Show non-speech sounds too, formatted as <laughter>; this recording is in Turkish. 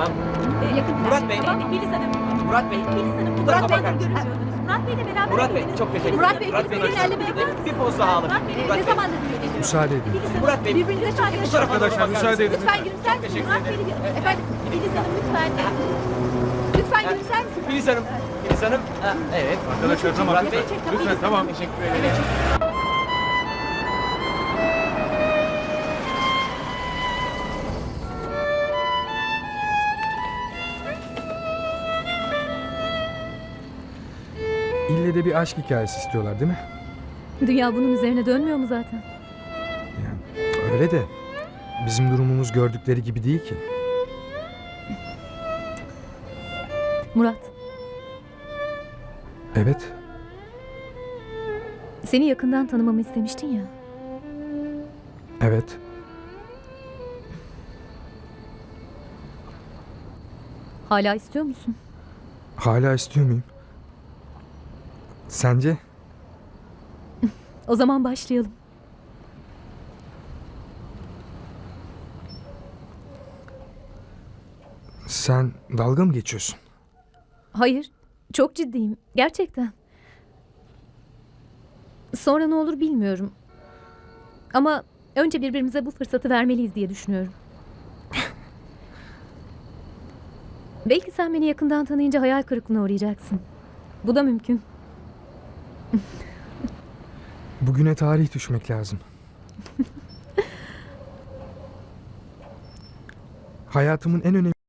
Tamam. Ee, yakın Murat Bey. Tamam? Filiz Hanım. Murat Bey. Filiz Hanım. Bu Murat bakar mısınız? görüşüyordunuz. Murat Bey'le beraber Murat Bey çok teşekkür Murat ederim. Bey, Bey'in elini yapar mısınız? Bir poz daha alalım. Murat Bey, Murat ne Bey. zaman görüşüyorsunuz? Müsaade edin. Murat Bey. Birbirinize çok Bu tarafa Arkadaşlar, müsaade edin. Lütfen gülümser misiniz? Teşekkür Murat ederim. Bey'i... Efendim, Filiz Hanım lütfen. Lütfen gülümser misiniz? Filiz Hanım. Filiz Hanım. Ha, evet. Arkadaşlar tamam Murat Bey. Lütfen tamam. Teşekkür ederim. İlle de bir aşk hikayesi istiyorlar değil mi? Dünya bunun üzerine dönmüyor mu zaten? Yani öyle de bizim durumumuz gördükleri gibi değil ki. Murat, Evet. seni yakından tanımamı istemiştin ya. Evet. Hala istiyor musun? Hala istiyor muyum? Sence? O zaman başlayalım. Sen dalga mı geçiyorsun? Hayır, çok ciddiyim. Gerçekten. Sonra ne olur bilmiyorum. Ama önce birbirimize bu fırsatı vermeliyiz diye düşünüyorum. Belki sen beni yakından tanıyınca hayal kırıklığına uğrayacaksın. Bu da mümkün. <laughs> Bugüne tarih düşmek lazım. <laughs> Hayatımın en önemli